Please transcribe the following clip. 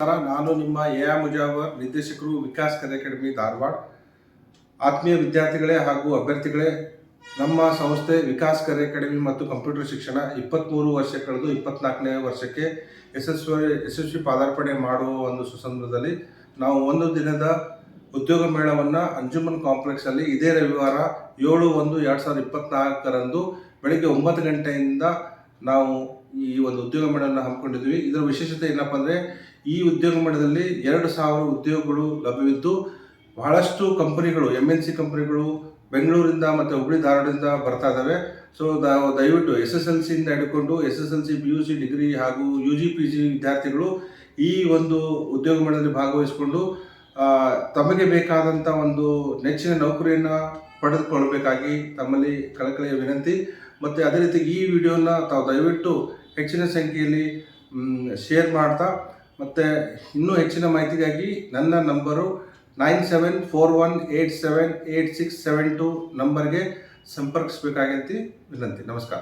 ನಾನು ನಿಮ್ಮ ಎ. ಆ ಮುಜಾವರ್, ನಿರ್ದೇಶಕರು ವಿಕಾಸ್ ಕಲೆ ಅಕಾಡೆಮಿ, ಧಾರವಾಡ. ಆತ್ಮೀಯ ವಿದ್ಯಾರ್ಥಿಗಳೇ ಹಾಗೂ ಅಭ್ಯರ್ಥಿಗಳೇ, ನಮ್ಮ ಸಂಸ್ಥೆ ವಿಕಾಸ್ ಕಲೆ ಅಕಾಡೆಮಿ ಮತ್ತು ಕಂಪ್ಯೂಟರ್ ಶಿಕ್ಷಣ ಇಪ್ಪತ್ತ್ಮೂರು ವರ್ಷ ಕಳೆದು ಇಪ್ಪತ್ನಾಲ್ಕನೇ ವರ್ಷಕ್ಕೆ ಯಶಸ್ವಿ ಯಶಸ್ವಿ ಪಾದಾರ್ಪಣೆ ಮಾಡುವ ಒಂದು ಸುಸಂದರ್ಭದಲ್ಲಿ ನಾವು ಒಂದು ದಿನದ ಉದ್ಯೋಗ ಮೇಳವನ್ನು ಅಂಜುಮನ್ ಕಾಂಪ್ಲೆಕ್ಸಲ್ಲಿ ಇದೇ ರವಿವಾರ ಏಳು ಒಂದು ಎರಡು ಸಾವಿರದ ಇಪ್ಪತ್ನಾಲ್ಕರಂದು ಬೆಳಗ್ಗೆ ಒಂಬತ್ತು ಗಂಟೆಯಿಂದ ನಾವು ಈ ಒಂದು ಉದ್ಯೋಗ ಮೇಳವನ್ನು ಹಮ್ಮಿಕೊಂಡಿದ್ವಿ ಇದರ ವಿಶೇಷತೆ ಏನಪ್ಪ ಅಂದರೆ, ಈ ಉದ್ಯೋಗ ಮೇಳದಲ್ಲಿ ಎರಡು ಸಾವಿರ ಉದ್ಯೋಗಗಳು ಲಭ್ಯವಿದ್ದು, ಬಹಳಷ್ಟು ಕಂಪನಿಗಳು ಎಂ ಎನ್ ಸಿ ಕಂಪನಿಗಳು ಬೆಂಗಳೂರಿಂದ ಮತ್ತು ಹುಬ್ಳಿ ಧಾರವಾಡದಿಂದ ಬರ್ತಾ ಇದ್ದಾವೆ ಸೊ ದಯವಿಟ್ಟು ಎಸ್ ಎಸ್ ಎಲ್ ಸಿಯಿಂದ ಹಿಡ್ಕೊಂಡು S S L C P U C degree ಹಾಗೂ ಯು ಜಿ ಪಿ ಜಿ ವಿದ್ಯಾರ್ಥಿಗಳು ಈ ಒಂದು ಉದ್ಯೋಗ ಮೇಳದಲ್ಲಿ ಭಾಗವಹಿಸಿಕೊಂಡು ತಮಗೆ ಬೇಕಾದಂಥ ಒಂದು ನೆಚ್ಚಿನ ನೌಕರಿಯನ್ನು ಪಡೆದುಕೊಳ್ಬೇಕಾಗಿ ತಮ್ಮಲ್ಲಿ ಕಳಕಳಿಯ ವಿನಂತಿ. ಮತ್ತು ಅದೇ ರೀತಿ ಈ ವಿಡಿಯೋನ ತಾವು ದಯವಿಟ್ಟು ಹೆಚ್ಚಿನ ಸಂಖ್ಯೆಯಲ್ಲಿ ಶೇರ್ ಮಾಡ್ತಾ, ಮತ್ತು ಇನ್ನೂ ಹೆಚ್ಚಿನ ಮಾಹಿತಿಗಾಗಿ ನನ್ನ number nine seven four one eight seven eight six seven two ನಂಬರ್ಗೆ ಸಂಪರ್ಕಿಸಬೇಕಾಗಂತ ವಿನಂತಿ. ನಮಸ್ಕಾರ.